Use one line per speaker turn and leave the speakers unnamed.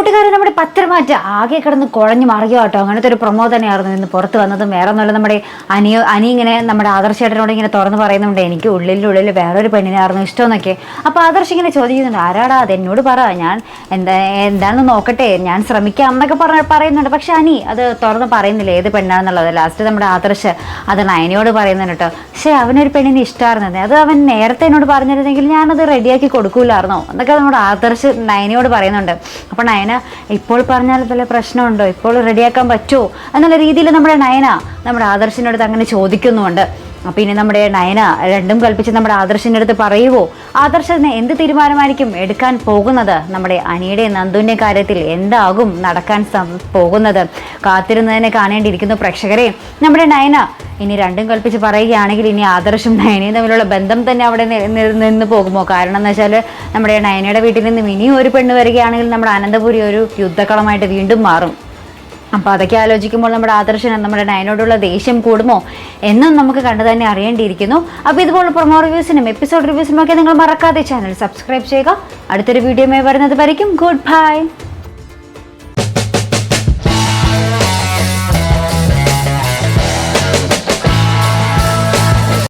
കൂട്ടുകാരെ നമ്മുടെ പത്രമാറ്റ ആകെ കിടന്ന് കുഴഞ്ഞു മറിയോ കേട്ടോ. അങ്ങനത്തെ ഒരു പ്രൊമോ തന്നെയായിരുന്നു ഇന്ന് പുറത്ത് വന്നതും. വേറെ ഒന്നുമല്ല നമ്മുടെ അനിയ അനി ഇങ്ങനെ നമ്മുടെ ആദർശേട്ടനോട് ഇങ്ങനെ തുറന്ന് പറയുന്നുണ്ട് എനിക്ക് ഉള്ളിലുള്ളിൽ വേറൊരു പെണ്ണിനായിരുന്നു ഇഷ്ടമെന്നൊക്കെ. അപ്പോൾ ആദർശ് ഇങ്ങനെ ചോദിക്കുന്നുണ്ട് ആരാടാ അത് എന്നോട് പറ. ഞാൻ എന്താ എന്താണെന്ന് നോക്കട്ടെ. ഞാൻ ശ്രമിക്കാം എന്നൊക്കെ പറഞ്ഞ പറയുന്നുണ്ട്. പക്ഷെ അനി അത് തുറന്ന് പറയുന്നില്ല ഏത് പെണ്ണാണെന്നുള്ളത്. ലാസ്റ്റ് നമ്മുടെ ആദർശ് അത് നയനയോട് പറയുന്നുണ്ട് കേട്ടോ. പക്ഷേ അവനൊരു പെണ്ണിനെ ഇഷ്ടമായിരുന്നത് അത് അവൻ നേരത്തെ എന്നോട് പറഞ്ഞിരുന്നെങ്കിൽ ഞാനത് റെഡിയാക്കി കൊടുക്കൂലായിരുന്നോ? എന്നൊക്കെ നമ്മുടെ ആദർശ് നയനയോട് പറയുന്നുണ്ട്. അപ്പോൾ നയന ഇപ്പോൾ പറഞ്ഞാൽ വല്ല പ്രശ്നമുണ്ടോ? ഇപ്പോൾ റെഡിയാക്കാൻ പറ്റുമോ? എന്നുള്ള രീതിയിൽ നമ്മുടെ നയന നമ്മുടെ ആദർശിനോട് അങ്ങനെ ചോദിക്കുന്നുമുണ്ട്. അപ്പോൾ ഇനി നമ്മുടെ നയന രണ്ടും കൽപ്പിച്ച് നമ്മുടെ ആദർശിന്റെ അടുത്ത് പറയുവോ? ആദർശത്തിന് എന്ത് തീരുമാനമായിരിക്കും എടുക്കാൻ പോകുന്നത്? നമ്മുടെ അനിയുടെ നന്ദുവിന്റെ കാര്യത്തിൽ എന്താകും നടക്കാൻ പോകുന്നത്? കാത്തിരുന്നതിനെ കാണേണ്ടിയിരിക്കുന്നു പ്രേക്ഷകരെ. നമ്മുടെ നയന ഇനി രണ്ടും കൽപ്പിച്ച് പറയുകയാണെങ്കിൽ ഇനി ആദർശും നയനയും തമ്മിലുള്ള ബന്ധം തന്നെ അവിടെ നിന്ന് പോകുമോ? കാരണം എന്ന് വെച്ചാൽ നമ്മുടെ നയനയുടെ വീട്ടിൽ നിന്നും ഇനിയും ഒരു പെണ്ണ് വരികയാണെങ്കിൽ നമ്മുടെ അനന്തപുരി ഒരു യുദ്ധക്കളമായിട്ട് വീണ്ടും മാറും. അപ്പോൾ അതൊക്കെ ആലോചിക്കുമ്പോൾ നമ്മുടെ ആദർശന് നമ്മുടെ നയനോടുള്ള ദേഷ്യം കൂടുമോ എന്നും നമുക്ക് കണ്ടു തന്നെ അറിയേണ്ടിയിരിക്കുന്നു. അപ്പോൾ ഇതുപോലെ പ്രൊമോ റിവ്യൂസിനും എപ്പിസോഡ് റിവ്യൂസിനും ഒക്കെ നിങ്ങൾ മറക്കാതെ ചാനൽ സബ്സ്ക്രൈബ് ചെയ്യുക. അടുത്തൊരു വീഡിയോയുമായി വരുന്നത് വരയ്ക്കും. Good bye